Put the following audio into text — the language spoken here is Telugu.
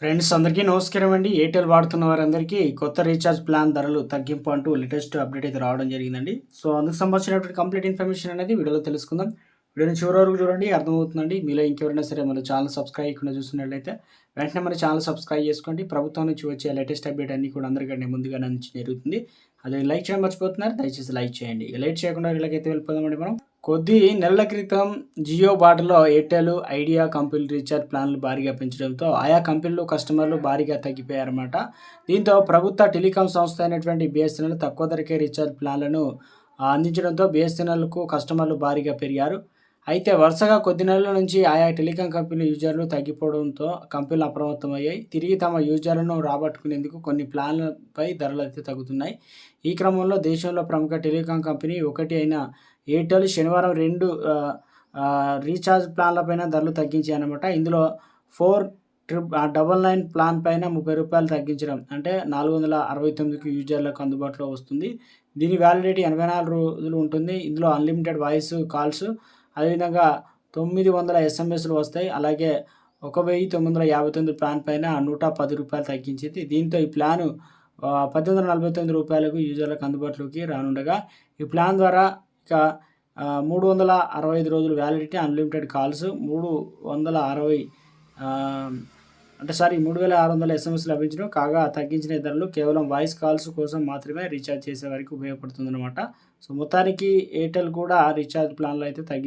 ఫ్రెండ్స్ అందరికీ నమస్కారం అండి. ఎయిర్టెల్ వాడుతున్న వారందరికీ కొత్త రీఛార్జ్ ప్లాన్ ధరలు తగ్గింపు అంటూ లేటెస్ట్ అప్డేట్ అయితే రావడం జరిగిందండి. సో అందుకు సంబంధించినటువంటి కంప్లీట్ ఇన్ఫర్మేషన్ అనేది వీడియోలో తెలుసుకుందాం. వీడియోని చివరి వరకు చూడండి అర్థమవుతుందండి. మీలో ఇంకెవరైనా సరే మన ఛానల్ సబ్స్క్రైబ్ చేయకుండా చూస్తున్నట్లయితే వెంటనే మన ఛానల్ సబ్స్క్రైబ్ చేసుకోండి. ప్రభుత్వం నుంచి వచ్చే లేటెస్ట్ అప్డేట్ అన్ని కూడా అందరికంటే ముందుగా అందించి జరుగుతుంది. అదే లైక్ చేయడం మర్చిపోతున్నారు దయచేసి లైక్ చేయండి. లైక్ చేయకుండా వీళ్ళకైతే వెళ్ళిపోదామండి మనం. కొద్ది నెలల క్రితం జియో బాటలో ఎయిర్టెల్ ఐడియా కంపెనీలు రీఛార్జ్ ప్లాన్లు భారీగా పెంచడంతో ఆయా కంపెనీలు కస్టమర్లు భారీగా తగ్గిపోయారన్నమాట. దీంతో ప్రభుత్వ టెలికాం సంస్థ అయినటువంటి బిఎస్ఎన్ఎల్ తక్కువ ధరకే రీఛార్జ్ ప్లాన్లను అందించడంతో బిఎస్ఎన్ఎల్కు కస్టమర్లు భారీగా పెరిగారు. అయితే వరుసగా కొద్ది నెలల నుంచి ఆయా టెలికాం కంపెనీ యూజర్లు తగ్గిపోవడంతో కంపెనీలు అప్రమత్తమయ్యాయి. తిరిగి తమ యూజర్లను రాబట్టుకునేందుకు కొన్ని ప్లాన్లపై ధరలు అయితే తగ్గుతున్నాయి. ఈ క్రమంలో దేశంలో ప్రముఖ టెలికాం కంపెనీ ఒకటి అయిన ఎయిర్టెల్ శనివారం రెండు రీఛార్జ్ ప్లాన్లపైన ధరలు తగ్గించాయి అనమాట ఇందులో four trip double nine plan పైన ముప్పై రూపాయలు తగ్గించడం. అంటే నాలుగు వందల అరవై తొమ్మిదికి యూజర్లకు అందుబాటులో వస్తుంది. దీని వ్యాలిడిటీ ఎనభై నాలుగు రోజులు ఉంటుంది. ఇందులో అన్లిమిటెడ్ వాయిస్ కాల్స్ అదేవిధంగా తొమ్మిది వందల ఎస్ఎంఎస్లు వస్తాయి. అలాగే ఒక వెయ్యి తొమ్మిది వందల యాభై తొమ్మిది ప్లాన్ పైన నూట పది రూపాయలు తగ్గించింది. దీంతో ఈ ప్లాను పద్దెనిమిది వందల నలభై తొమ్మిది రూపాయలకు యూజర్లకు అందుబాటులోకి రానుండగా ఈ ప్లాన్ ద్వారా ఇక మూడు వందల అరవై ఐదు రోజులు వ్యాలిడిటీ అన్లిమిటెడ్ కాల్స్ మూడు వందల అరవై అంటే సారీ మూడు వేల ఆరు వందల ఎస్ఎంఎస్ లభించడం కాగా తగ్గించిన ధరలు కేవలం వాయిస్ కాల్స్ కోసం మాత్రమే రీఛార్జ్ చేసే వరకు ఉపయోగపడుతుందన్నమాట. సో మొత్తానికి ఎయిర్టెల్ కూడా రీఛార్జ్ ప్లాన్లు అయితే తగ్గి